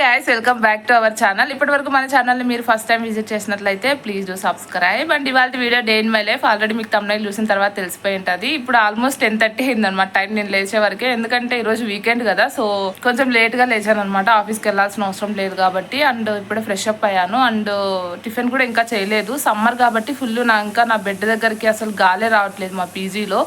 Guys welcome back to our channel ఇప్పటి వరకు మన ఛానల్ని మీరు ఫస్ట్ టైం విజిట్ చేసినట్లయితే ప్లీజ్ డూ సబ్స్క్రైబ్ అండ్ ఇవాళ video day in my life already మీకు తమ్ముడు చూసిన తర్వాత తెలిసిపోయి ఉంటుంది. ఇప్పుడు ఆల్మోస్ట్ టెన్ థర్టీ అయింది అనమాట టైం నేను లేచే వరకే. ఎందుకంటే ఈరోజు వీకెండ్ కదా. సో కొంచెం లేట్గా లేచాను అనమాట ఆఫీస్కి వెళ్ళాల్సిన అవసరం లేదు కాబట్టి. అండ్ ఇప్పుడే ఫ్రెష్ అప్ అయ్యాను. అండ్ టిఫిన్ కూడా ఇంకా చేయలేదు. సమ్మర్ కాబట్టి ఫుల్ నా ఇంకా నా బెడ్ దగ్గరికి అసలు గాలే రావట్లేదు మా పీజీలో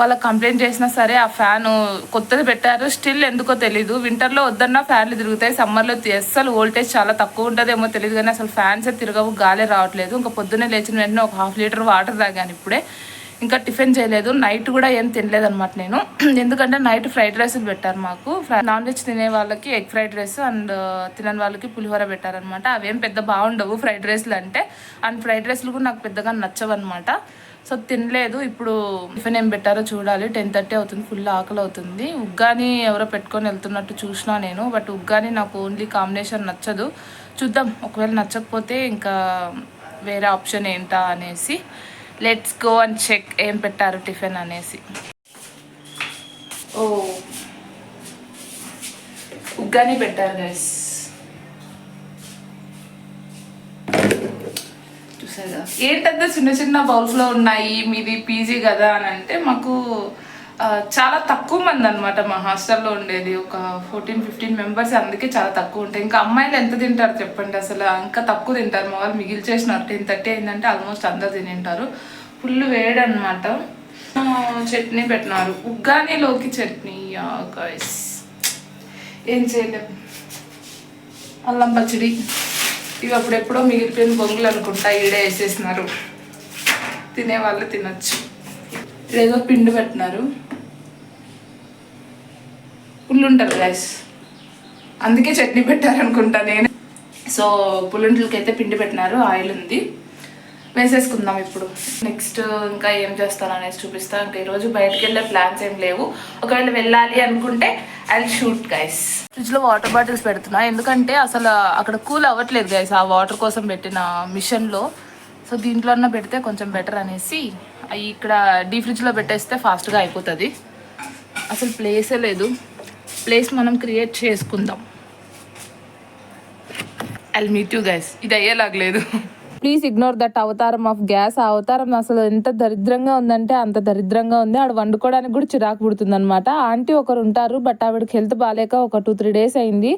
వాళ్ళకి కంప్లైంట్ చేసినా సరే ఆ ఫ్యాన్ కొత్తది పెట్టారు. స్టిల్ ఎందుకో తెలీదు. వింటర్లో వద్దన్నా ఫ్యాన్లు తిరుగుతాయి. సమ్మర్లో అస్సలు వోల్టేజ్ చాలా తక్కువ ఉంటుందేమో తెలియదు కానీ అసలు ఫ్యాన్సే తిరగవు గాలే రావట్లేదు. ఇంకా పొద్దున్నే లేచిన వెంటనే ఒక హాఫ్ లీటర్ వాటర్ తాగాను ఇప్పుడే. ఇంకా టిఫిన్ చేయలేదు. నైట్ కూడా ఏం తినలేదు అనమాట నేను. ఎందుకంటే నైట్ ఫ్రైడ్ రైస్లు పెట్టారు మాకు. నాన్ వెజ్ తినే వాళ్ళకి ఎగ్ ఫ్రైడ్ రైస్ అండ్ తినని వాళ్ళకి పులిహోర పెట్టారనమాట అవేం పెద్ద బాగుండవు ఫ్రైడ్ రైస్లు అంటే. అండ్ ఫ్రైడ్ రైస్లు కూడా నాకు పెద్దగా నచ్చవన్నమాట. సో తినలేదు. ఇప్పుడు టిఫిన్ ఏం పెట్టారో చూడాలి. టెన్ థర్టీ అవుతుంది. ఫుల్ ఆకలి అవుతుంది. ఉగ్గాని ఎవరో పెట్టుకొని వెళ్తున్నట్టు చూసినా నేను. బట్ ఉగ్గాని నాకు ఓన్లీ కాంబినేషన్ నచ్చదు. చూద్దాం. ఒకవేళ నచ్చకపోతే ఇంకా వేరే ఆప్షన్ ఏంటా అనేసి. లెట్స్ గో అండ్ చెక్ ఏం పెట్టారు టిఫిన్ అనేసి. ఓ. ఉగ్గాని పెట్టారు గైస్. ఏంటంటే చిన్న చిన్న బౌల్స్లో ఉన్నాయి మీది పీజీ కదా అని అంటే మాకు చాలా తక్కువ మంది అనమాట మా హాస్టల్లో ఉండేది. ఒక ఫోర్టీన్ ఫిఫ్టీన్ మెంబర్స్ అందుకే చాలా తక్కువ ఉంటాయి. ఇంకా అమ్మాయిలు ఎంత తింటారు చెప్పండి అసలు? ఇంకా తక్కువ తింటారు. మా వాళ్ళు మిగిల్చేసినారు టెన్ థర్టీ అయిందంటే ఆల్మోస్ట్ అందరు తినింటారు. ఫుల్ వేడి అనమాట చట్నీ పెట్టినారు. ఉగ్గానీలోకి చట్నీ. గైస్ ఏం చేయలేదు అల్లం పచ్చడి. ఇవి అప్పుడెప్పుడో మిగిలిపోయిన బొంగులు అనుకుంటా ఈడే వేసేసినారు. తినేవాళ్ళు తినచ్చు. ఏదో పిండి పెట్టినారు. పుల్లుంటారు గైస్ అందుకే చట్నీ పెట్టారనుకుంటా నేను. సో పుల్లుంట్లకి అయితే పిండి పెట్టినారు ఆయిల్ ఉంది. వేసేసుకుందాం ఇప్పుడు. నెక్స్ట్ ఇంకా ఏం చేస్తాను అనేసి చూపిస్తాను ఇంకా ఈరోజు బయటకు వెళ్ళే ప్లాన్స్ ఏం లేవు. ఒకవేళ వెళ్ళాలి అనుకుంటే ఐ షూట్ గైస్ ఫ్రిడ్జ్లో వాటర్ బాటిల్స్ పెడుతున్నా. ఎందుకంటే అసలు అక్కడ కూల్ అవ్వట్లేదు గైస్ ఆ వాటర్ కోసం పెట్టిన మిషన్లో. సో దీంట్లో అన్న పెడితే కొంచెం బెటర్ అనేసి అవి ఇక్కడ డీ ఫ్రిడ్జ్లో పెట్టేస్తే ఫాస్ట్గా అయిపోతుంది. అసలు ప్లేసే లేదు. ప్లేస్ మనం క్రియేట్ చేసుకుందాం. ఐల్ మీట్ యూ గైస్ ఇది అయ్యేలాగలేదు ప్లీజ్ ఇగ్నోర్ దట్ అవతారం ఆఫ్ గ్యాస్. ఆ అవతారం అసలు ఎంత దరిద్రంగా ఉందంటే అంత దరిద్రంగా ఉంది. ఆడ వండుకోవడానికి కూడా చిరాకు పుడుతుంది అనమాట ఆంటీ ఒకరు ఉంటారు బట్ ఆవిడకి హెల్త్ బాగాలేక ఒక టూ త్రీ డేస్ అయింది.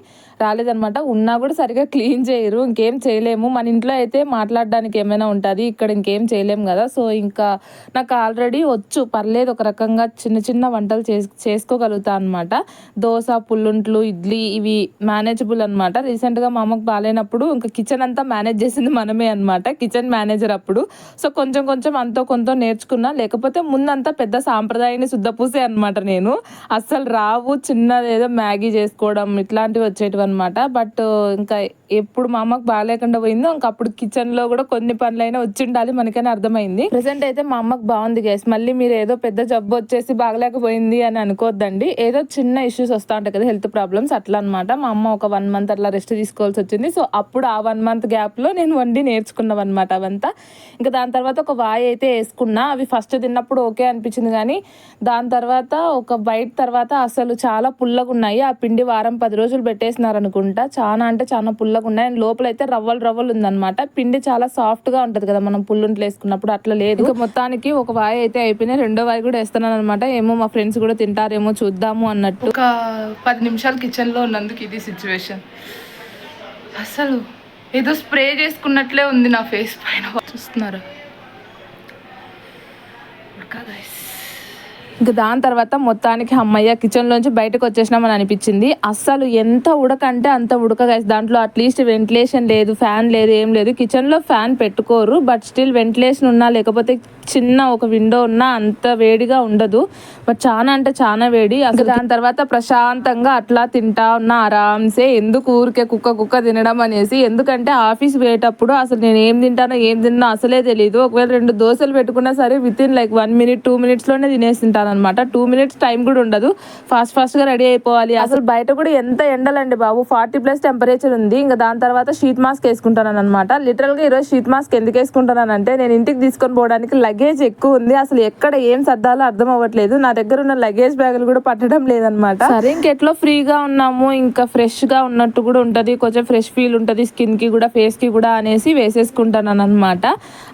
రాలేదనమాట ఉన్నా కూడా సరిగా క్లీన్ చేయరు ఇంకేం చేయలేము. మన ఇంట్లో అయితే మాట్లాడడానికి ఏమైనా ఉంటుంది ఇక్కడ ఇంకేం చేయలేము కదా. సో ఇంకా నాకు ఆల్రెడీ వచ్చు పర్లేదు. ఒక రకంగా చిన్న చిన్న వంటలు చేస్ చేసుకోగలుగుతా అనమాట దోశ పుల్లుంట్లు ఇడ్లీ ఇవి మేనేజబుల్ అనమాట రీసెంట్గా మా అమ్మకు బాగాలేనప్పుడు ఇంకా కిచెన్ అంతా మేనేజ్ చేసింది మనమే అనమాట కిచెన్ మేనేజర్ అప్పుడు. సో కొంచెం కొంచెం అంతో కొంత నేర్చుకున్నా లేకపోతే ముందంతా పెద్ద సాంప్రదాయాన్ని శుద్ధపూసే అనమాట నేను. అస్సలు రావు చిన్నది ఏదో మ్యాగీ చేసుకోవడం ఇట్లాంటివి వచ్చేటివి అనమాట బట్ ఇంకా ఎప్పుడు మా అమ్మకు బాగాలేకుండా పోయిందో ఇంకా అప్పుడు కిచెన్లో కూడా కొన్ని పనులైనా వచ్చి ఉండాలి అర్థమైంది. ప్రెసెంట్ అయితే మా అమ్మకు బాగుంది గ్యాస్ మళ్ళీ మీరు ఏదో పెద్ద జబ్బు వచ్చేసి బాగలేకపోయింది అని అనుకోవద్దండి ఏదో చిన్న ఇష్యూస్ వస్తూ ఉంటాయి కదా హెల్త్ ప్రాబ్లమ్స్ అట్లా అనమాట మా అమ్మ ఒక వన్ మంత్ అట్లా రెస్ట్ తీసుకోవాల్సి వచ్చింది. సో అప్పుడు ఆ వన్ మంత్ గ్యాప్లో నేను వండి నేర్చుకున్నాం అనమాట అవంతా. ఇంకా దాని తర్వాత ఒక వాయి అయితే వేసుకున్నా. అవి ఫస్ట్ తిన్నప్పుడు ఓకే అనిపించింది కానీ దాని తర్వాత ఒక బైట్ తర్వాత అసలు చాలా పుల్లగా ఉన్నాయి ఆ పిండి వారం పది రోజులు పెట్టేసినారనుకుంటా. చాలా అంటే చాలా పుల్ల ఉన్నాయి. అండ్ లోపల అయితే రవ్వలు రవ్వలు ఉందన్నమాట. పిండి చాలా సాఫ్ట్గా ఉంటది కదా మనం పుల్లుంట్లు వేసుకున్నప్పుడు అట్లా లేదు. ఇంకా మొత్తానికి ఒక వాయి అయితే అయిపోయినాయి. రెండో వాయి కూడా వేస్తున్నాను అనమాట ఏమో మా ఫ్రెండ్స్ కూడా తింటారేమో చూద్దాము అన్నట్టు. ఒక పది నిమిషాలు కిచెన్లో ఉన్నందుకు ఇది సిచ్యువేషన్. అసలు ఏదో స్ప్రే చేసుకున్నట్లే ఉంది నా ఫేస్ పైన. చూస్తున్నారు? ఇంకా దాని తర్వాత మొత్తానికి అమ్మయ్య కిచెన్ లోంచి బయటకు వచ్చేసినామని అనిపించింది. అస్సలు ఎంత ఉడకంటే అంత ఉడక దాంట్లో అట్లీస్ట్ వెంటిలేషన్ లేదు ఫ్యాన్ లేదు ఏం లేదు. కిచెన్లో ఫ్యాన్ పెట్టుకోరు బట్ స్టిల్ వెంటిలేషన్ ఉన్నా లేకపోతే చిన్న ఒక విండో ఉన్నా అంత వేడిగా ఉండదు. బట్ చాలా అంటే చాలా వేడి. అసలు దాని తర్వాత ప్రశాంతంగా అట్లా తింటా ఉన్నా ఆరామ్సే ఎందుకు ఊరికే కుక్క కుక్క తినడం అనేసి. ఎందుకంటే ఆఫీస్ పోయేటప్పుడు అసలు నేను ఏం తింటానో ఏం తిన్నా అసలే తెలియదు ఒకవేళ రెండు దోశలు పెట్టుకున్నా సరే with in like one minute two మినిట్స్లోనే తినేసి తినేస్తుంటాను అనమాట టూ మినిట్స్ టైం కూడా ఉండదు. ఫాస్ట్ ఫాస్ట్గా రెడీ అయిపోవాలి. అసలు బయట కూడా ఎంత ఎండలండి బాబు. ఫార్టీ ప్లస్ టెంపరేచర్ ఉంది. ఇంకా దాని తర్వాత షీట్ మాస్క్ వేసుకుంటాను అనమాట లిటరల్గా ఈరోజు షీట్ మాస్క్ ఎందుకు వేసుకుంటానంటే నేను ఇంటికి తీసుకొని పోవడానికి లగేజ్ లగేజ్ ఎక్కువ ఉంది. అసలు ఎక్కడ ఏం సర్దాలో అర్థం అవ్వట్లేదు. నా దగ్గర ఉన్న లగేజ్ బ్యాగులు కూడా పట్టడం లేదనమాట సరే ఇంకెట్లో ఫ్రీగా ఉన్నాము ఇంకా ఫ్రెష్గా ఉన్నట్టు కూడా ఉంటది. కొంచెం ఫ్రెష్ ఫీల్ ఉంటది. స్కిన్కి కూడా ఫేస్కి కూడా అనేసి వేసేసుకుంటాను అనమాట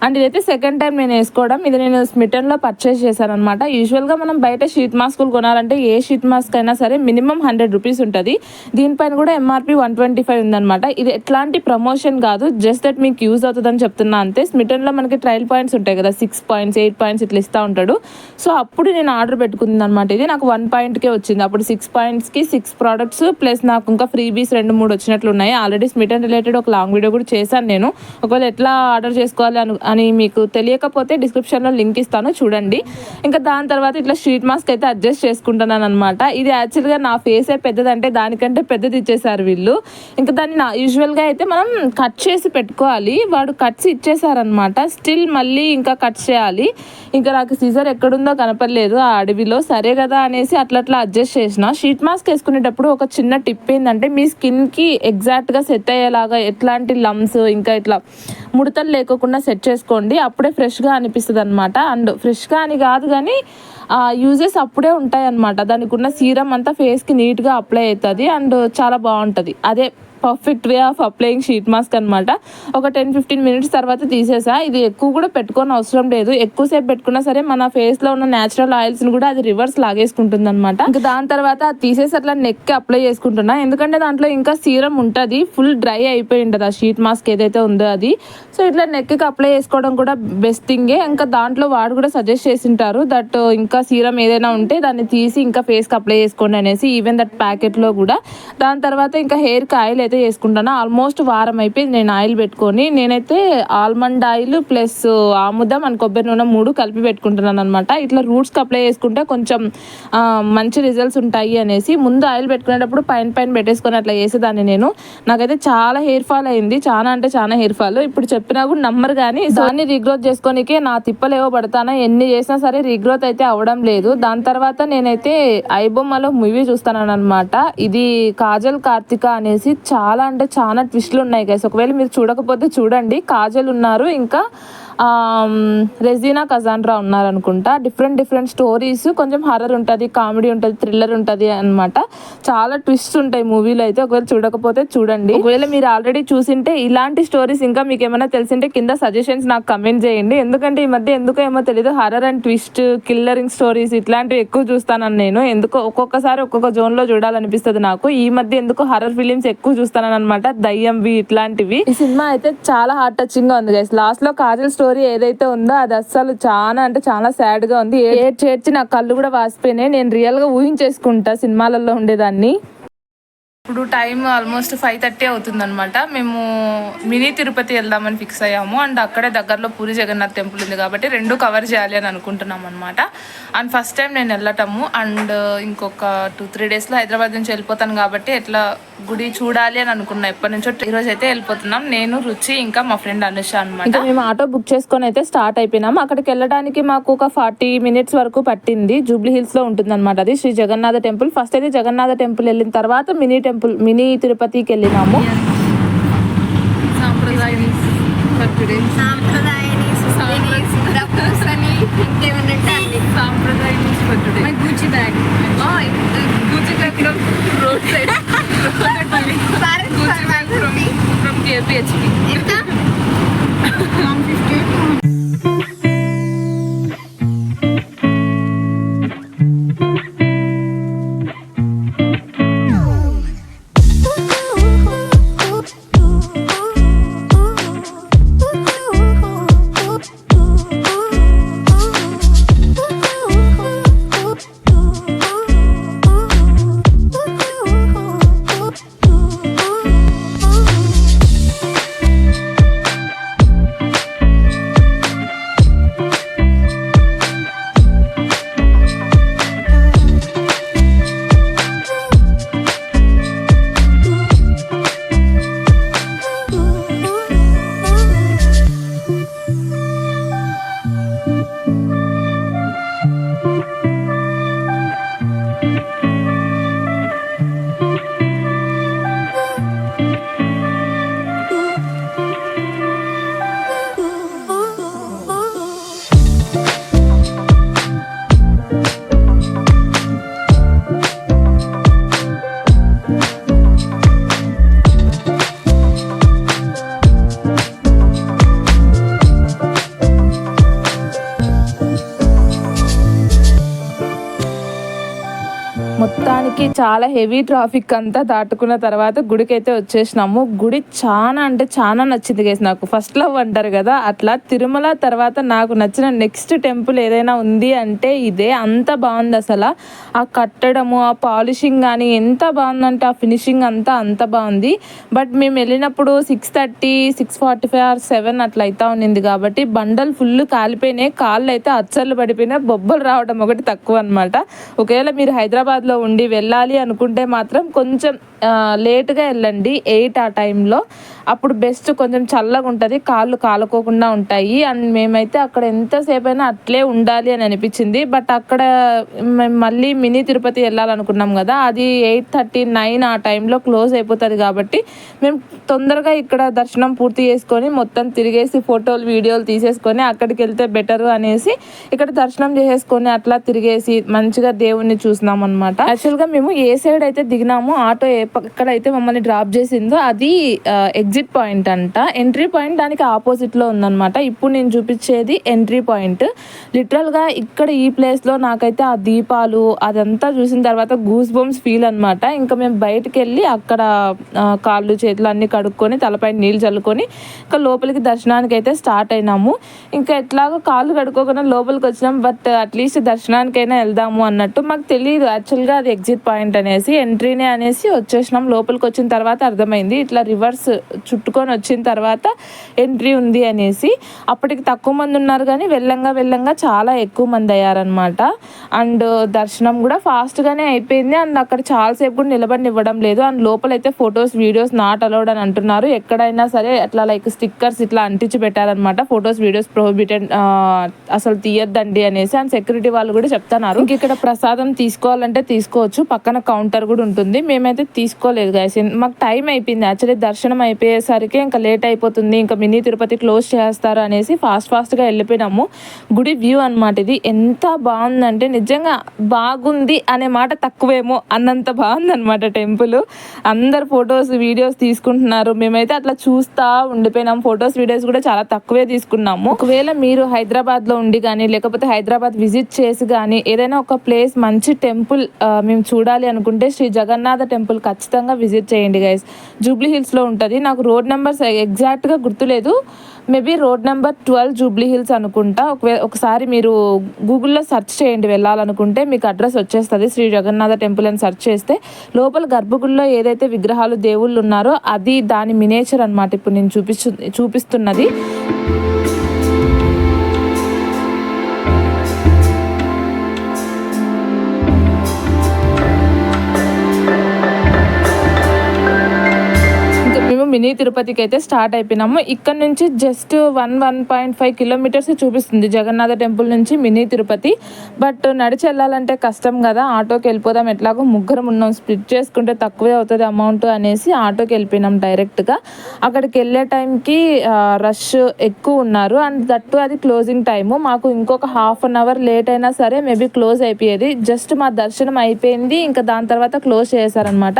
అండ్ ఇదైతే సెకండ్ టైం నేను వేసుకోవడం. ఇది నేను స్మిటన్లో పర్చేస్ చేశాను అనమాట యూజువల్గా మనం బయట షీట్ మాస్కులు కొనాలంటే ఏ షీట్ మాస్క్ అయినా సరే మినిమం హండ్రెడ్ రూపీస్ ఉంటుంది. దీనిపైన కూడా ఎంఆర్పి వన్ ట్వంటీ ఫైవ్ ఉందన్నమాట. ఇది ఎట్లాంటి ప్రమోషన్ కాదు. జస్ట్ దట్ మీకు యూజ్ అవుతుందని చెప్తున్నా అంతే. స్మిటన్లో మనకి ట్రయల్ పాయింట్స్ ఉంటాయి కదా సిక్స్ పాయింట్స్ ఎయిట్ పాయింట్స్ ఇట్లా ఇస్తూ ఉంటాడు. సో అప్పుడు నేను ఆర్డర్ పెట్టుకుంది అనమాట ఇది నాకు వన్ పాయింట్కే వచ్చింది. అప్పుడు సిక్స్ పాయింట్స్కి సిక్స్ ప్రోడక్ట్స్ ప్లస్ నాకు ఇంకా ఫ్రీబీస్ రెండు మూడు వచ్చినట్లు ఉన్నాయి. ఆల్రెడీ స్మిటన్ రిలేటెడ్ ఒక లాంగ్ వీడియో కూడా చేశాను నేను. ఒకవేళ ఎట్లా ఆర్డర్ చేసుకోవాలి అని అని మీకు తెలియకపోతే డిస్క్రిప్షన్లో లింక్ ఇస్తాను. చూడండి. ఇంకా దాని తర్వాత ఇట్లా షీట్ మాస్క్ అయితే అడ్జస్ట్ చేసుకుంటున్నాను అనమాట ఇది యాక్చువల్గా నా ఫేసే పెద్దదంటే దానికంటే పెద్దది ఇచ్చేసారు వీళ్ళు. ఇంకా దాన్ని నా యూజువల్గా అయితే మనం కట్ చేసి పెట్టుకోవాలి. వాడు కట్స్ ఇచ్చేసారనమాట స్టిల్ మళ్ళీ ఇంకా కట్ చేయాలి ఇంకా నాకు సీజర్ ఎక్కడుందో కనపడలేదు ఆ అడవిలో. సరే కదా అనేసి అట్లా అట్లా అడ్జస్ట్ చేసిన. షీట్ మాస్క్ వేసుకునేటప్పుడు ఒక చిన్న టిప్ ఏంటంటే మీ స్కిన్కి ఎగ్జాక్ట్గా సెట్ అయ్యేలాగా ఎట్లాంటి లమ్స్ ఇంకా ఇట్లా ముడతలు లేకోకుండా సెట్ చేసుకోండి. అప్పుడే ఫ్రెష్గా అనిపిస్తుంది అనమాట అండ్ ఫ్రెష్గా అని కాదు కానీ యూజెస్ అప్పుడే ఉంటాయి అనమాట దానికి ఉన్న సీరం అంతా ఫేస్కి నీట్గా అప్లై అవుతుంది. అండ్ చాలా బాగుంటుంది. అదే perfect way of applying sheet mask అనమాట ఒక టెన్ ఫిఫ్టీన్ మినిట్స్ తర్వాత తీసేసా. ఇది ఎక్కువ కూడా పెట్టుకోని అవసరం లేదు. ఎక్కువసేపు పెట్టుకున్నా సరే మన ఫేస్లో ఉన్న న్యాచురల్ ఆయిల్స్ని కూడా అది రివర్స్ లాగేసుకుంటుంది అనమాట ఇంకా దాని తర్వాత అది తీసేసి అట్లా నెక్కి అప్లై చేసుకుంటున్నా. ఎందుకంటే దాంట్లో ఇంకా సీరం ఉంటుంది. ఫుల్ డ్రై అయిపోయి ఉంటుంది ఆ షీట్ మాస్క్ ఏదైతే ఉందో అది. సో ఇట్లా నెక్కి అప్లై చేసుకోవడం కూడా బెస్ట్ థింగే ఇంకా దాంట్లో వాడు కూడా సజెస్ట్ చేసింటారు దట్ uh, ఇంకా సీరం ఏదైనా ఉంటే దాన్ని తీసి ఇంకా ఫేస్కి అప్లై చేసుకోండి అనేసి ఈవెన్ దట్ ప్యాకెట్లో కూడా. దాని తర్వాత ఇంకా హెయిర్కి ఆయిల్ అయితే చేసుకుంటాను. ఆల్మోస్ట్ వారం అయిపోయింది నేను ఆయిల్ పెట్టుకొని. నేనైతే ఆల్మండ్ ఆయిల్ ప్లస్ ఆముదం అని కొబ్బరి నూనె మూడు కలిపి పెట్టుకుంటున్నాను అనమాట ఇట్లా రూట్స్కి అప్లై చేసుకుంటే కొంచెం మంచి రిజల్ట్స్ ఉంటాయి అనేసి ముందు ఆయిల్ పెట్టుకునేటప్పుడు పైన పైన పెట్టేసుకొని అట్లా చేసేదాన్ని నేను. నాకైతే చాలా హెయిర్ ఫాల్ అయింది. చాలా అంటే చాలా హెయిర్ ఫాల్. ఇప్పుడు చెప్పినా కూడా నమ్మరు కానీ దాన్ని రీగ్రోత్ చేసుకోనికే నా తిప్పలేవో పడతానా ఎన్ని చేసినా సరే రీగ్రోత్ అయితే అవ్వడం లేదు. దాని తర్వాత నేనైతే ఐబొమ్మలో మూవీ చూస్తాను అనమాట ఇది కాజల్ కార్తిక అనేసి చాలా అంటే చాలా ట్విస్ట్లు ఉన్నాయి గైస్ ఒకవేళ మీరు చూడకపోతే చూడండి. కాజల్ ఉన్నారు ఇంకా రెజీనా కజాండ్రా ఉన్నారనుకుంటా. డిఫరెంట్ డిఫరెంట్ స్టోరీస్ కొంచెం హర్రర్ ఉంటుంది కామెడీ ఉంటుంది థ్రిల్లర్ ఉంటుంది అనమాట చాలా ట్విస్ట్ ఉంటాయి మూవీలో అయితే. ఒకవేళ చూడకపోతే చూడండి. ఒకవేళ మీరు ఆల్రెడీ చూసింటే ఇలాంటి స్టోరీస్ ఇంకా మీకు ఏమైనా తెలిసింటే కింద సజెషన్స్ నాకు కమెంట్ చేయండి. ఎందుకంటే ఈ మధ్య ఎందుకో ఏమో తెలియదు హర్రర్ అండ్ ట్విస్ట్ కిల్లరింగ్ స్టోరీస్ ఇట్లాంటివి ఎక్కువ చూస్తానని నేను. ఎందుకో ఒక్కొక్కసారి ఒక్కొక్క జోన్లో చూడాలనిపిస్తుంది నాకు. ఈ మధ్య ఎందుకో హర్రర్ ఫిలిమ్స్ ఎక్కువ చూస్తాను అనమాట దయ్యంవి ఇట్లాంటివి. ఈ సినిమా అయితే చాలా హార్ట్ టచింగ్గా ఉంది గైస్ లాస్ట్లో కాజల్ స్టోరీ స్టోరీ ఏదైతే ఉందో అది అస్సలు చాలా అంటే చాలా సాడ్గా ఉంది. ఏడ్చేడ్చి నా కళ్ళు కూడా వాసిపోయినాయి. నేను రియల్గా ఊహించేసుకుంటా సినిమాలలో ఉండేదాన్ని. ఇప్పుడు టైం ఆల్మోస్ట్ ఫైవ్ థర్టీ అవుతుంది అనమాట మేము మినీ తిరుపతి వెళ్దామని ఫిక్స్ అయ్యాము. అండ్ అక్కడే దగ్గరలో పూరి జగన్నాథ్ టెంపుల్ ఉంది కాబట్టి రెండు కవర్ చేయాలి అని అనుకుంటున్నాం అనమాట అండ్ ఫస్ట్ టైం నేను వెళ్ళటము. అండ్ ఇంకొక టూ త్రీ డేస్లో హైదరాబాద్ నుంచి వెళ్ళిపోతాను కాబట్టి ఎట్లా గుడి చూడాలి అని అనుకున్నా. ఎప్పటి నుంచో ఈరోజు అయితే వెళ్ళిపోతున్నాం. నేను రుచి ఇంకా మా ఫ్రెండ్ అనుష అనమాట మేము ఆటో బుక్ చేసుకొని అయితే స్టార్ట్ అయిపోయినాం. అక్కడికి వెళ్ళడానికి మాకు ఒక ఫార్టీ మినిట్స్ వరకు పట్టింది. జూబ్లీ హిల్స్లో ఉంటుందన్నమాట ఉంటుంది అనమాట అది. శ్రీ జగన్నాథ టెంపుల్. ఫస్ట్ అయితే జగన్నాథ టెంపుల్ వెళ్ళిన తర్వాత మినీ టెంపుల్ టెంపుల్ మినీ తిరుపతికి వెళ్ళినాము రోడ్ చాలా హెవీ ట్రాఫిక్ అంతా దాటుకున్న తర్వాత గుడికి అయితే వచ్చేసినాము. గుడి చాలా అంటే చాలా నచ్చింది గేస్ నాకు. ఫస్ట్ లవ్ అంటారు కదా అట్లా తిరుమల తర్వాత నాకు నచ్చిన నెక్స్ట్ టెంపుల్ ఏదైనా ఉంది అంటే ఇదే. అంత బాగుంది అసలు. ఆ కట్టడము ఆ పాలిషింగ్ కానీ ఎంత బాగుందంటే ఆ ఫినిషింగ్ అంతా అంత బాగుంది. బట్ మేము వెళ్ళినప్పుడు six thirty six forty five or seven అట్లా అవుతా ఉండింది కాబట్టి బండలు ఫుల్ కాలిపోయినాయి. కాళ్ళు అయితే అచ్చర్లు పడిపోయినాయి. బొబ్బలు రావడం ఒకటి తక్కువ అనమాట ఒకవేళ మీరు హైదరాబాద్లో ఉండి వెళ్ళాలి వెళ్ళాలి అనుకుంటే మాత్రం కొంచెం లేటుగా వెళ్ళండి ఎయిట్ ఆ టైంలో. అప్పుడు బెస్ట్ కొంచెం చల్లగా ఉంటుంది కాళ్ళు కాలుకోకుండా ఉంటాయి. అండ్ మేమైతే అక్కడ ఎంతసేపు అయినా అట్లే ఉండాలి అని అనిపించింది. బట్ అక్కడ మేము మళ్ళీ మినీ తిరుపతి వెళ్ళాలనుకున్నాం కదా అది ఎయిట్ థర్టీ నైన్ ఆ టైంలో క్లోజ్ అయిపోతుంది కాబట్టి మేము తొందరగా ఇక్కడ దర్శనం పూర్తి చేసుకొని మొత్తం తిరిగేసి ఫోటోలు వీడియోలు తీసేసుకొని అక్కడికి వెళ్తే బెటర్ అనేసి ఇక్కడ దర్శనం చేసేసుకొని అట్లా తిరిగేసి మంచిగా దేవుణ్ణి చూసినాం అనమాట యాక్చువల్గా మేము ఏ సైడ్ అయితే దిగినామో ఆటో ఎక్కడైతే మమ్మల్ని డ్రాప్ చేసిందో అది ఎగ్జిట్ ఎగ్జిట్ పాయింట్ అంట. ఎంట్రీ పాయింట్ దానికి ఆపోజిట్లో ఉందన్నమాట. ఇప్పుడు నేను చూపించేది ఎంట్రీ పాయింట్ లిటరల్గా ఇక్కడ ఈ ప్లేస్లో నాకైతే ఆ దీపాలు అదంతా చూసిన తర్వాత గూస్ బంప్స్ ఫీల్ అనమాట ఇంకా మేము బయటకు వెళ్ళి అక్కడ కాళ్ళు చేతులు అన్నీ కడుక్కొని తలపై నీళ్ళు చల్లుకొని ఇంకా లోపలికి దర్శనానికి అయితే స్టార్ట్ అయినాము. ఇంకా ఎట్లాగో కాళ్ళు కడుక్కోకుండా లోపలికి వచ్చినాం. బట్ అట్లీస్ట్ దర్శనానికైనా వెళ్దాము అన్నట్టు మాకు తెలియదు యాక్చువల్గా అది ఎగ్జిట్ పాయింట్ అనేసి ఎంట్రీనే అనేసి వచ్చేసినాం. లోపలికి వచ్చిన తర్వాత అర్థమైంది. ఇట్లా రివర్స్ చుట్టుకొని వచ్చిన తర్వాత ఎంట్రీ ఉంది అనేసి అప్పటికి తక్కువ మంది ఉన్నారు కానీ వెళ్ళంగా వెళ్ళంగా చాలా ఎక్కువ మంది అయ్యారనమాట అండ్ దర్శనం కూడా ఫాస్ట్గానే అయిపోయింది. అండ్ అక్కడ చాలాసేపు కూడా నిలబడి ఇవ్వడం లేదు. అండ్ లోపలైతే ఫొటోస్ వీడియోస్ నాట్ అలౌడ్ అని అంటున్నారు. ఎక్కడైనా సరే అట్లా లైక్ స్టిక్కర్స్ ఇట్లా అంటించి పెట్టారనమాట ఫొటోస్ వీడియోస్ ప్రొహిబిటెడ్ అసలు తీయద్దండి అనేసి. అండ్ సెక్యూరిటీ వాళ్ళు కూడా చెప్తున్నారు. ఇంక ఇక్కడ ప్రసాదం తీసుకోవాలంటే తీసుకోవచ్చు. పక్కన కౌంటర్ కూడా ఉంటుంది. మేమైతే తీసుకోలేదు గాయస్ మాకు టైం అయిపోయింది. యాక్చువల్లీ దర్శనం అయిపోయే అయిపోయేసరికి ఇంకా లేట్ అయిపోతుంది ఇంకా మినీ తిరుపతి క్లోజ్ చేస్తారు అనేసి ఫాస్ట్ ఫాస్ట్గా వెళ్ళిపోయినాము. గుడి వ్యూ అన్నమాట ఇది. ఎంత బాగుందంటే నిజంగా బాగుంది అనే మాట తక్కువేమో అన్నంత బాగుందనమాట టెంపుల్. అందరు ఫొటోస్ వీడియోస్ తీసుకుంటున్నారు. మేమైతే అట్లా చూస్తా ఉండిపోయినాం. ఫొటోస్ వీడియోస్ కూడా చాలా తక్కువే తీసుకున్నాము. ఒకవేళ మీరు హైదరాబాద్లో ఉండి కానీ లేకపోతే హైదరాబాద్ విజిట్ చేసి కానీ ఏదైనా ఒక ప్లేస్ మంచి టెంపుల్ మేము చూడాలి అనుకుంటే శ్రీ జగన్నాథ టెంపుల్ ఖచ్చితంగా విజిట్ చేయండి గైస్ జూబ్లీ హిల్స్లో ఉంటుంది. నాకు రోడ్ నెంబర్స్ ఎగ్జాక్ట్గా గుర్తులేదు. Maybe road number twelve Jubilee Hills అనుకుంటా. ఒకవేళ ఒకసారి మీరు గూగుల్లో సెర్చ్ చేయండి వెళ్ళాలనుకుంటే మీకు అడ్రస్ వచ్చేస్తుంది. శ్రీ జగన్నాథ టెంపుల్ అని సెర్చ్ చేస్తే లోపల గర్భగుడిలో ఏదైతే విగ్రహాలు దేవుళ్ళు ఉన్నారో అది దాని మినేచర్ అనమాట ఇప్పుడు నేను చూపిస్తు చూపిస్తున్నది. మినీ తిరుపతికి అయితే స్టార్ట్ అయిపోయినాము. ఇక్కడ నుంచి just one one point five kilometres చూపిస్తుంది జగన్నాథ టెంపుల్ నుంచి మినీ తిరుపతి. బట్ నడిచి వెళ్ళాలంటే కష్టం కదా ఆటోకి వెళ్ళిపోదాం. ఎట్లాగో ముగ్గురం ఉన్నాం. స్ప్లిట్ చేసుకుంటే తక్కువే అవుతుంది అమౌంట్ అనేసి ఆటోకి వెళ్ళిపోయినాం డైరెక్ట్గా అక్కడికి వెళ్ళే టైంకి రష్ ఎక్కువ ఉన్నారు. అండ్ దట్టు అది క్లోజింగ్ టైము. మాకు ఇంకొక హాఫ్ అన్ అవర్ లేట్ అయినా సరే మేబీ క్లోజ్ అయిపోయేది. జస్ట్ మా దర్శనం అయిపోయింది. ఇంకా దాని తర్వాత క్లోజ్ చేశారనమాట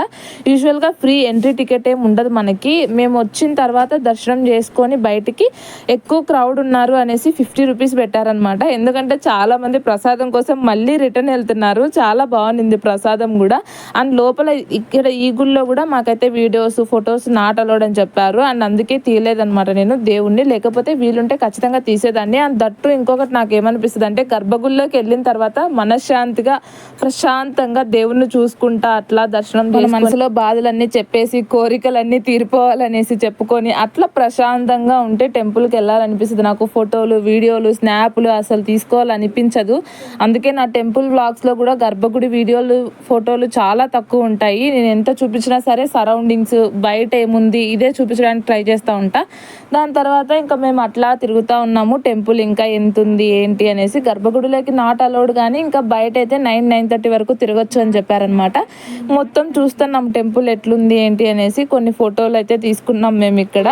యూజువల్గా ఫ్రీ ఎంట్రీ టికెట్ ఏమి ఉండదు మనకి. మేము వచ్చిన తర్వాత దర్శనం చేసుకొని బయటికి ఎక్కువ క్రౌడ్ ఉన్నారు అనేసి ఫిఫ్టీ రూపీస్ పెట్టారనమాట ఎందుకంటే చాలా మంది ప్రసాదం కోసం మళ్ళీ రిటర్న్ వెళ్తున్నారు. చాలా బాగుంది ప్రసాదం కూడా. అండ్ లోపల ఇక్కడ ఈ గుళ్ళో కూడా మాకైతే వీడియోస్ ఫొటోస్ నాట్ అలౌడ్ అని చెప్పారు. అండ్ అందుకే తీయలేదన్నమాట నేను దేవుణ్ణి. లేకపోతే వీలుంటే ఖచ్చితంగా తీసేదాన్ని. అండ్ దట్టు ఇంకొకటి నాకు ఏమనిపిస్తుంది అంటే గర్భగుడిలోకి వెళ్ళిన తర్వాత మనశ్శాంతిగా ప్రశాంతంగా దేవుణ్ణి చూసుకుంటా అట్లా దర్శనం మన మనసులో బాధలన్నీ చెప్పేసి కోరికలన్నీ తీరిపోవాలనేసి చెప్పుకొని అట్లా ప్రశాంతంగా ఉంటే టెంపుల్కి వెళ్ళాలనిపిస్తుంది. నాకు ఫోటోలు వీడియోలు స్నాప్లు అసలు తీసుకోవాలనిపించదు. అందుకే నా టెంపుల్ బ్లాగ్స్లో కూడా గర్భగుడి వీడియోలు ఫోటోలు చాలా తక్కువ ఉంటాయి. నేను ఎంత చూపించినా సరే సరౌండింగ్స్ బయట ఏముంది ఇదే చూపించడానికి ట్రై చేస్తూ ఉంటా. దాని తర్వాత ఇంకా మేము అట్లా తిరుగుతూ ఉన్నాము. టెంపుల్ ఇంకా ఎంత ఉంది ఏంటి అనేసి గర్భగుడిలోకి నాట్ అలౌడ్ కానీ ఇంకా బయట అయితే నైన్ నైన్ థర్టీ వరకు తిరగచ్చు అని చెప్పారనమాట మొత్తం చూస్తున్నాం టెంపుల్ ఎట్లుంది ఏంటి అనేసి కొన్ని ఫోటోలు అయితే తీసుకున్నాం మేము ఇక్కడ.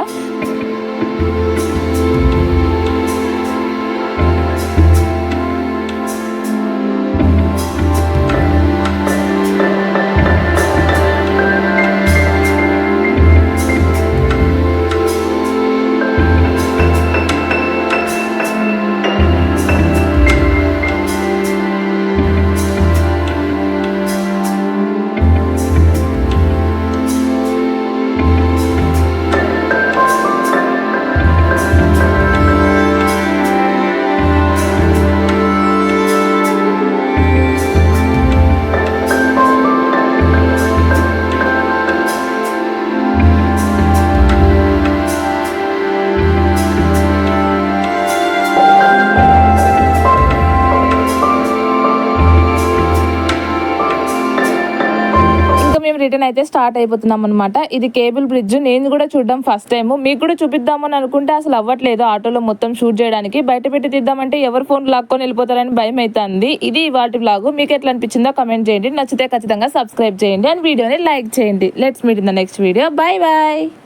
రిటర్న్ అయితే స్టార్ట్ అయిపోతున్నాం అనమాట ఇది కేబుల్ బ్రిడ్జ్. నేను కూడా చూడడం ఫస్ట్ టైం మీకు కూడా చూపిద్దామని అనుకుంటే అసలు అవ్వట్లేదు ఆటోలో మొత్తం షూట్ చేయడానికి. బయట పెట్టి తీద్దామంటే ఎవరు ఫోన్ లాక్కొని వెళ్ళిపోతారని భయం అవుతుంది ఇది వాటి బ్లాగ్ మీకు ఎట్లా అనిపించిందో కమెంట్ చేయండి. నచ్చితే ఖచ్చితంగా సబ్స్క్రైబ్ చేయండి. అండ్ వీడియోని లైక్ చేయండి. Let's meet in the next video bye bye